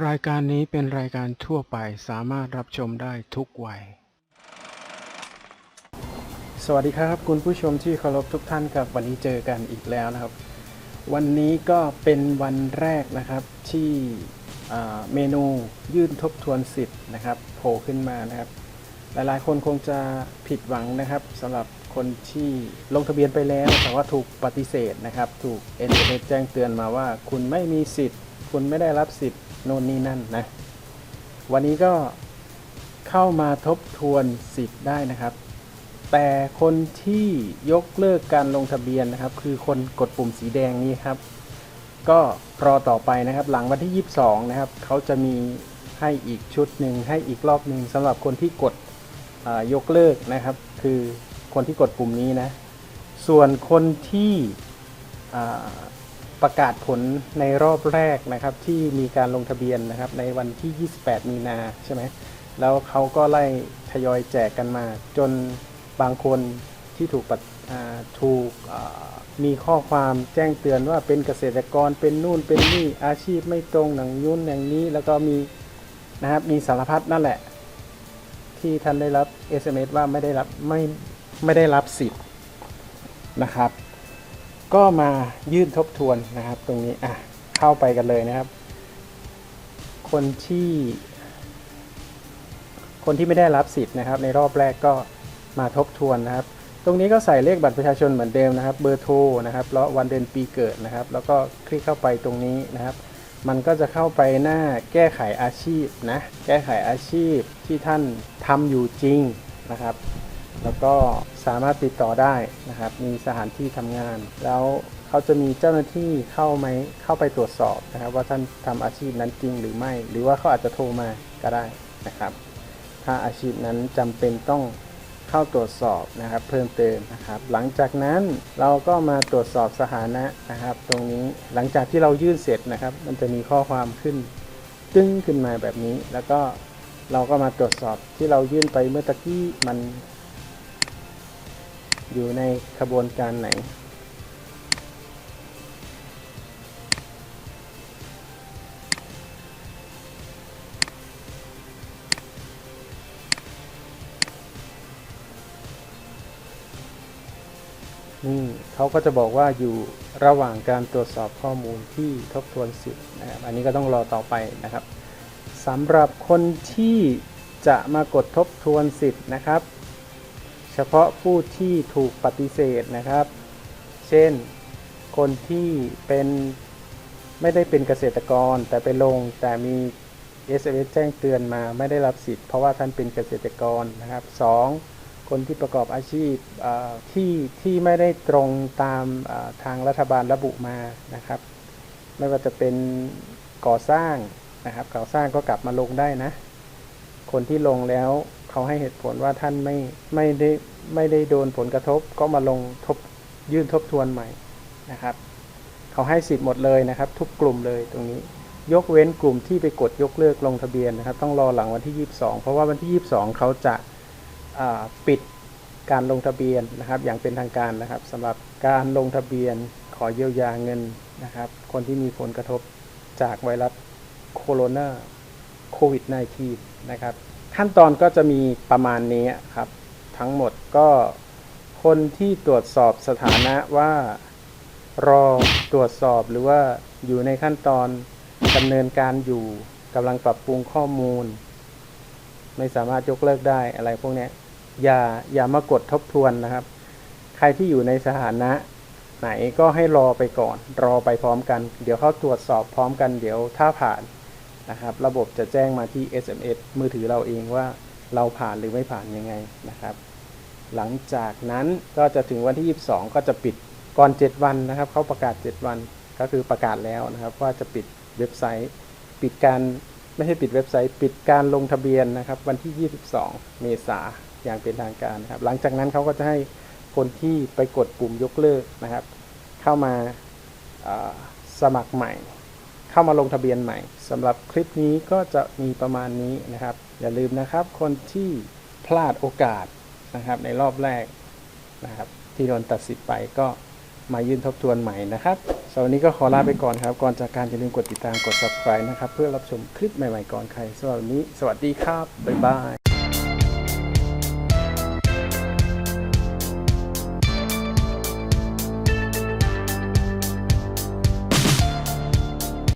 รายการนี้เป็นรายการทั่วไปสามารถรับชมได้ทุกวัย สวัสดีครับคุณผู้ชมที่เคารพทุกท่านครับวันนี้เจอกันอีกแล้วนะครับ วันนี้ก็เป็นวันแรกนะครับที่เมนูยื่นทบทวนสิทธิ์นะครับโผล่ขึ้นมานะครับ หลายๆ คนคงจะผิดหวังนะครับสำหรับคนที่ลงทะเบียนไปแล้ว แต่ว่าถูกปฏิเสธนะครับ ถูก SMS แจ้งเตือนมาว่า คุณไม่มีสิทธิ์ คุณไม่ได้รับสิทธิ์ โน่นนี่นั่นนะ วันนี้ก็เข้ามาทบทวนสิทธิ์ได้นะครับ แต่คนที่ยกเลิกการลงทะเบียนนะครับ คือคนกดปุ่มสีแดงนี้ครับ ก็รอต่อไปนะครับ หลังวันที่ 22 นะครับ เขาจะมีให้อีกชุดหนึ่งให้อีกรอบหนึ่งสำหรับคนที่กดยกเลิกนะครับ คือคนที่กดปุ่มนี้นะ ส่วนคนที่ ประกาศผลในรอบแรกนะครับที่มีการลงทะเบียนนะครับในวันที่ 28 มีนาใช่ไหมแล้วเขาก็ไล่ทยอยแจกกันมา จนบางคนที่ถูกปฏิอ่าถูกมีข้อความแจ้งเตือนว่าเป็นเกษตรกรเป็นนู่นเป็นนี่อาชีพไม่ตรงหนังยุ่นอย่างนี้ แล้วก็มีนะครับมีสารพัดนั่นแหละ ที่ท่านได้รับ SMS ว่าไม่ได้รับไม่ไม่ได้รับสิทธิ์นะครับ ก็มายื่นทบทวนนะครับ ตรงนี้อะเข้าไปกันเลยนะครับ คนที่ คนที่ไม่ได้รับสิทธิ์นะครับ ในรอบแรกก็มาทบทวนนะครับ ตรงนี้ก็ใส่เลขบัตรประชาชนเหมือนเดิมนะครับ เบอร์โทรนะครับแล้ววันเดือนปีเกิดนะครับ แล้วก็คลิกเข้าไปตรงนี้นะครับ มันก็จะเข้าไปหน้าแก้ไขอาชีพนะ แก้ไขอาชีพที่ท่านทำอยู่จริงนะครับ แล้วก็สามารถติดต่อได้นะครับ มีสถานที่ทำงาน แล้วเขาจะมีเจ้าหน้าที่เข้าไหมเข้าไปตรวจสอบนะครับ ว่าท่านทำอาชีพนั้นจริงหรือไม่ หรือว่าเขาอาจจะโทรมาก็ได้นะครับ ถ้าอาชีพนั้นจำเป็นต้องเข้าตรวจสอบนะครับเพิ่มเติมนะครับ หลังจากนั้นเราก็มาตรวจสอบสถานะนะครับ ตรงนี้หลังจากที่เรายื่นเสร็จนะครับ มันจะมีข้อความขึ้นตึ้งขึ้นมาแบบนี้ แล้วก็เราก็มาตรวจสอบที่เรายื่นไปเมื่อตะกี้มัน อยู่ในขบวนการไหน นี่เขาก็จะบอกว่าอยู่ระหว่างการตรวจสอบข้อมูลที่ทบทวนสิทธิ์นะครับ อันนี้ก็ต้องรอต่อไปนะครับสำหรับคนที่จะมากดทบทวนสิทธิ์นะครับ เฉพาะผู้ที่ถูกปฏิเสธนะครับ เช่น คนที่เป็นไม่ได้เป็นเกษตรกรแต่ไปลงแต่มี SMS แจ้งเตือนมาไม่ได้รับสิทธิ์เพราะว่าท่านเป็นเกษตรกรนะครับสองคนที่ประกอบอาชีพที่ที่ไม่ได้ตรงตามทางรัฐบาลระบุมานะครับ ไม่ว่าจะเป็นก่อสร้างนะครับก่อสร้างก็กลับมาลงได้นะ คนที่ลงแล้ว เขาให้เหตุผลว่าท่านไม่ไม่ได้ไม่ได้โดนผลกระทบ ก็มาลงทบยื่นทบทวนใหม่นะครับ เขาให้สิทธิ์หมดเลยนะครับ ทุกกลุ่มเลยตรงนี้ ยกเว้นกลุ่มที่ไปกดยกเลิกลงทะเบียนนะครับ ต้องรอหลังวันที่ 22 เพราะว่าวันที่ 22 เขาจะาปิดการลงทะเบียนนะครับ อย่างเป็นทางการนะครับสำหรับการลงทะเบียนขอเยียวยาเงินนะครับ คนที่มีผลกระทบจากไวรัสโคโรนาโควิด -19 นะครับ ขั้นตอนก็จะมีประมาณนี้ครับ ทั้งหมดก็คนที่ตรวจสอบสถานะว่ารอตรวจสอบหรือว่าอยู่ในขั้นตอนดำเนินการอยู่กำลังปรับปรุงข้อมูล ไม่สามารถยกเลิกได้อะไรพวกนี้อย่าอย่ามากดทบทวนนะครับ ใครที่อยู่ในสถานะ ไหนก็ให้รอไปก่อน รอไปพร้อมกัน เดี๋ยวเขาตรวจสอบพร้อมกันเดี๋ยวถ้าผ่าน นะครับ ระบบจะแจ้งมาที่ SMS มือถือเราเองว่าเราผ่านหรือไม่ผ่านยังไงนะครับ หลังจากนั้นก็จะถึงวันที่ 22 ก็จะปิดก่อน 7 วันนะครับเขาประกาศ 7 วันก็คือประกาศแล้วนะครับว่าจะปิดเว็บไซต์ ปิดการไม่ใช่ปิดเว็บไซต์ ปิดการลงทะเบียนนะครับ วันที่ 22 เมษาอย่างเป็นทางการนะครับ หลังจากนั้นเขาก็จะให้คนที่ไปกดปุ่มยกเลิกนะครับ เข้ามาอ่าสมัครใหม่ เข้ามาลงทะเบียนใหม่สำหรับคลิปนี้ก็จะมีประมาณนี้นะครับ อย่าลืมนะครับคนที่พลาดโอกาสนะครับในรอบแรกนะครับที่โดนตัดสิทธิ์ไปก็มายื่นทบทวนใหม่นะครับสำหรับวันนี้ก็ขอลาไปก่อนครับ ก่อนจากการอย่าลืมกดติดตามกด subscribe นะครับ เพื่อรับชมคลิปใหม่ๆก่อนใครสำหรับวันนี้ สวัสดีครับ บ๊ายบาย